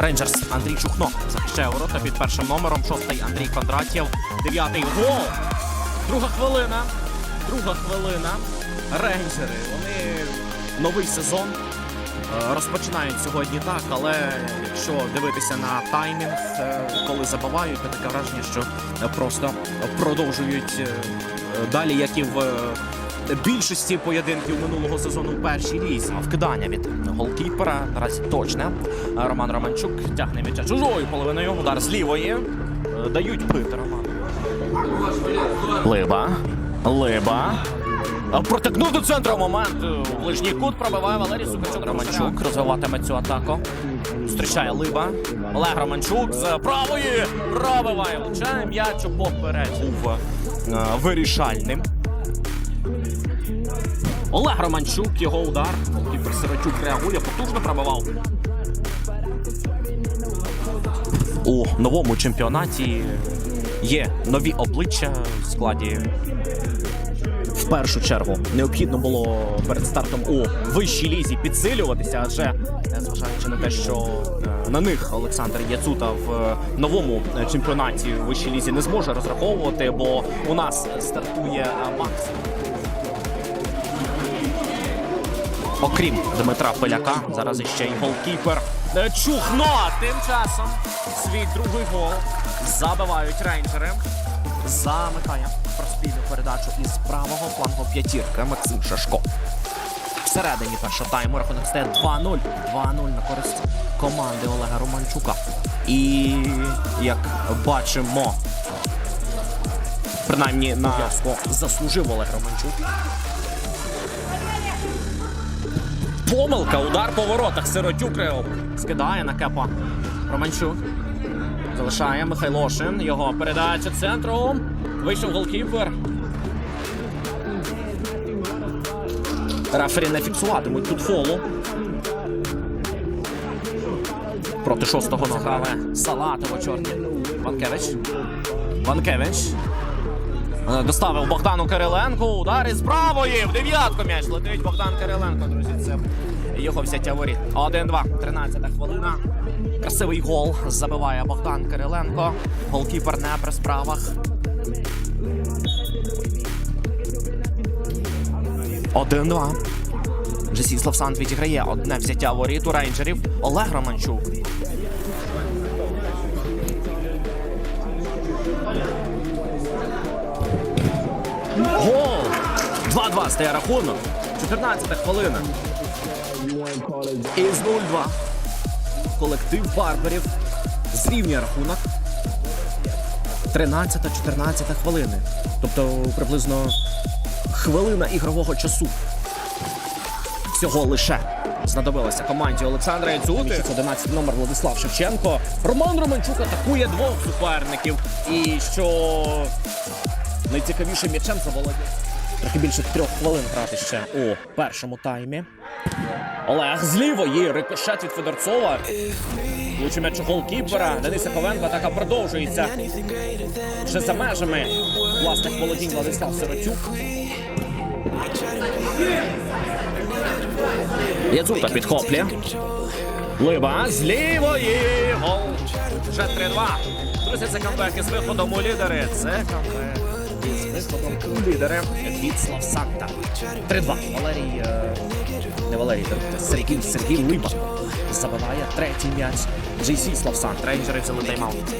Рейнджерс Андрій Чухно захищає ворота під першим номером. Шостий Андрій Кондратєв. Дев'ятий гол. Друга хвилина. Друга хвилина. Рейнджери. Вони новий сезон. е, Розпочинають сьогодні так, але якщо дивитися на таймінг, е, коли забивають, то таке враження, що просто продовжують е, далі, як і в більшості поєдинків минулого сезону у першій лізі. Вкидання від голкіпера наразі точне. Роман Романчук тягне м'яча чужою половиною. Удар з лівої. Е, Дають бити Роману. Либа. Либа. А, Протягнув до центру момент. е, ближній кут пробиває Валерій Сукачук. Романчук розвиватиме цю атаку. Зустрічає Либа. Олег Романчук з правої пробиває. Влучає м'яч у поперед. Був е, вирішальним. Олег Романчук, його удар. Голкіпер Сиротюк реагує, потужно пробивав. У новому чемпіонаті є нові обличчя в складі в першу чергу необхідно було перед стартом у вищій лізі підсилюватися, адже е, зважаючи на те, що е, на них Олександр Яцута в е, новому чемпіонаті у вищій лізі не зможе розраховувати, бо у нас стартує е, Окрім Дмитра Поляка, зараз іще й голкіпер Е, Чухно. Тим часом свій другий гол забивають рейнджери. Замикає прострільну передачу із правого флангу п'ятірки Максим Шашко. Всередині першого тайму рахунок стає 2-0. 2-0 на користь команди Олега Романчука. І як бачимо, принаймні на заслужив Олег Романчук. Помилка, удар по воротах. Сиротюк Рео. Скидає на кепа. Романчук. Залишає Михайлошин. Його передача центром. Вийшов голкіпер. Рефері не фіксуватимуть тут фолу. Проти шостого награли Салатово чорні. Ванкевич. Ванкевич. Е, Доставив Богдану Кириленку. Удар із правої. В дев'ятку м'яч летить Богдан Кириленко. Друзі, це його взяття воріт. 1-2. 13 хвилина. Красивий гол забиває Богдан Кириленко. Голкіпер не при справах. Один-два. Джесіслав Санд відіграє одне взяття воріт у рейнджерів. Олег Романчук. Гол! 2-2 стає рахунок. 14-та хвилина. Із 0-2. Колектив Барберів зрівнює рахунок. 13-14 хвилини. Тобто приблизно хвилина ігрового часу. Всього лише знадобилося команді Олександра Яцути. 11 номер Владислав Шевченко. Роман Романчук атакує двох суперників. І що найцікавіше м'ячем заволодів. Трохи більше трьох хвилин грати ще у першому таймі. Олег з лівої. Рикошет від Федорцова. Влучив м'яч у голкіпера. Дениса Ковенко. Атака продовжується. Вже за межами власних володінь Владислав Сиротюк. Яцута підхоплює. Либа з лівої. Гол. Вже 3-2. Друзі, це камбек із виходом у лідери. Це камбек із виходом у лідери від Славсанта. 3-2. Валерій. е, Не Валерій, е, Сергій, Сергій Либа забиває третій м'яч. GC Славсант. Рейнджери взяли тайм-аут.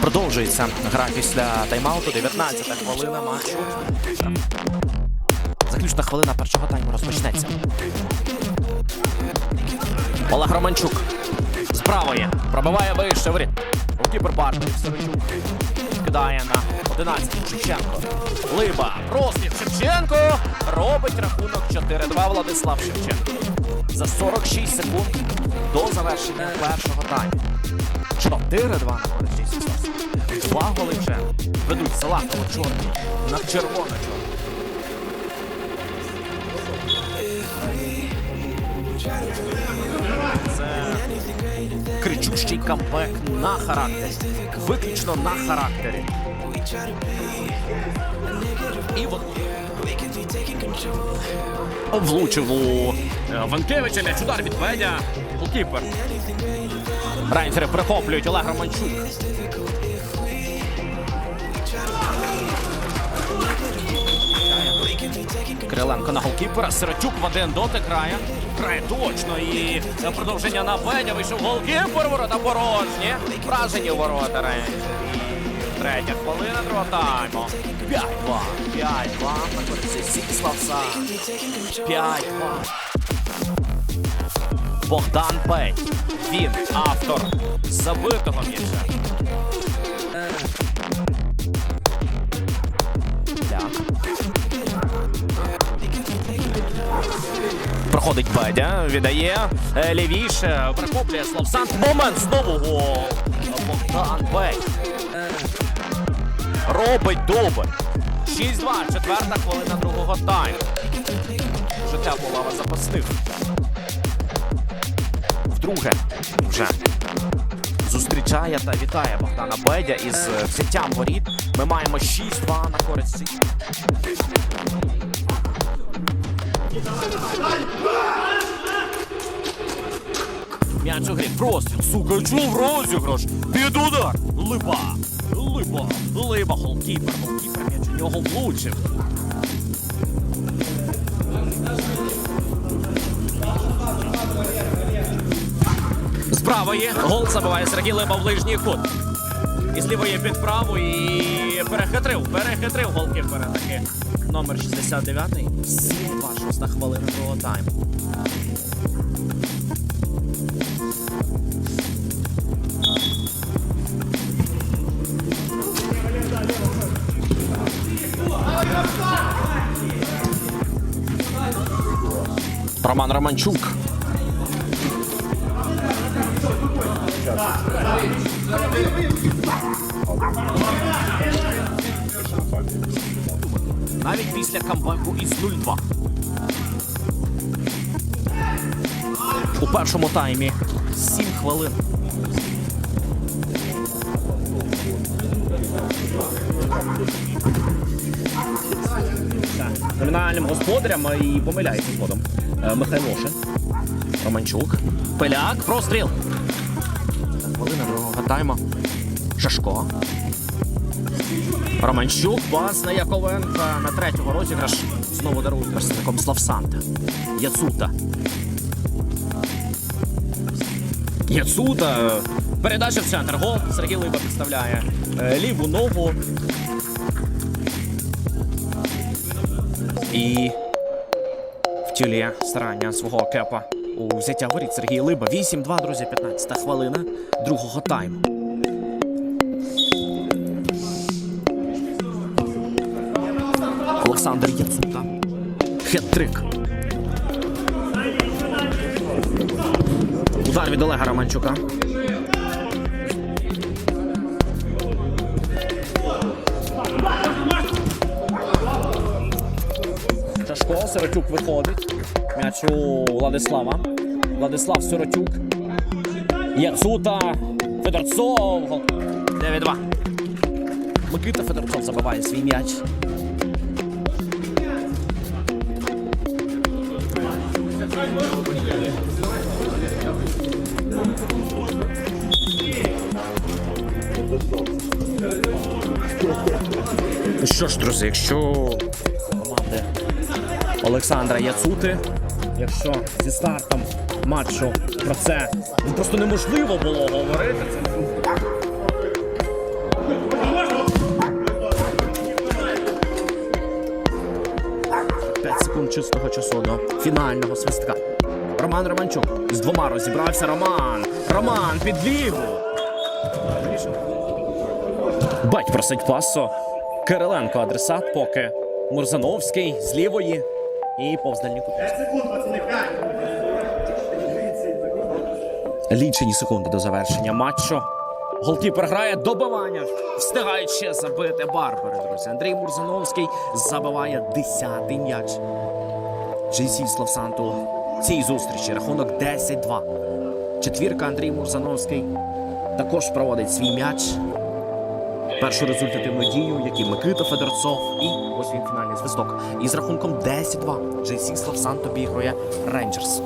Продовжується гра після тайм-ауту. 19 хвилина матчу. Заключна хвилина першого тайму розпочнеться. Олег Романчук з правої пробиває вище воріт. Голкіпер Барбарів Савичук кидає на 11 Шевченко. Либа. Розмір Шевченко. Робить рахунок 4-2 Владислав Шевченко. За 46 секунд до завершення першого тайму. 4-2 на Два голи вже ведуть Салатово чорні на червоно-чорні. Кричущий камбек на характері. Виключно на характері. І от Влучив у е, Ванкевича, м'яч удар від Федя. Голкіпер. Рейнджери прихоплюють Олег Романчук. Кириленко на голкіпера. Сиротюк в один дотик грає. Грає точно. І продовження на Федя. Вийшов голкіпер. Ворота порожні. Вражені у ворота Рейнджерів. І Третя хвилина другого тайму. 5-2. 5-2. На користь Сіславса. 5-2. Богдан Петь. Він автор забитого м'яча. Проходить Бедя, віддає е, лівіше, прихоплює Славсан. Момент знову. Богдан Петь. Робить дубль. 6-2, четверта хвилина другого тайму. Вже тепло лава запастив. Вдруге вже зустрічає та вітає Богдана Бедя із е, взяттям воріт. Ми маємо 6-2 на користь. М'яч у грі. Простріл. Сука, чув розіграш. Під удар. Липа. Липа. Липа. Голкіпер. Голкіпер. М'яч у нього влучив. З правої гол забиває Сергій Липа в ближній кут. І з лівої під праву і перехитрив, перехитрив голкіпера таки. Номер 69. 7-2, шоста хвилина другого тайму. Роман Романчук. Навіть після камбеку із 0-2. У першому таймі 7 хвилин. Номінальним господарям і помиляється згодом. Е, Михайлошин. Романчук. Пиляк. Простріл. Хвилина другого тайму. Шашко. Романчук, пас на Яковенка на третього розіграш. Знову дарують представником Славсанта. Яцута. Яцута. Передача в центр. Гол. Сергій Либа підставляє е, ліву ногу. І втілює старання свого кепа у взяття воріт Сергій Либа. 8-2, друзі, 15 хвилина другого тайму. Олександр Яцута. Хет-трик. Удар від Олега Романчука. Шашко, Сиротюк виходить. М'яч у Владислава. Владислав Сиротюк. Яцута. Федорцов. Гол. 9-2. Микита Федорцов забиває свій м'яч. Що ж, друзі, якщо команди Олександра Яцути, якщо зі стартом матчу про це ну, просто неможливо було говорити. Це 5 секунд чистого часу до фінального свистка. Роман Романчук з двома розібрався. Роман. Роман під ліву. Бать просить пасо. Кириленко адресат поки. Мурзановський з лівої. І повз дальній кут. Лічені секунди до завершення матчу. Голкіпер грає добивання. Встигають ще забити Барбари, друзі. Андрій Мурзановський забиває 10-й м'яч. GC Славсанту цій зустрічі. Рахунок 10-2. Четвірка Андрій Мурзановський також проводить свій м'яч. Першу результативну дію, які Микита Федорцов і ось він фінальний свисток. І з рахунком 10-2 Джейсі Славсан тобі ігрує Рейнджерс.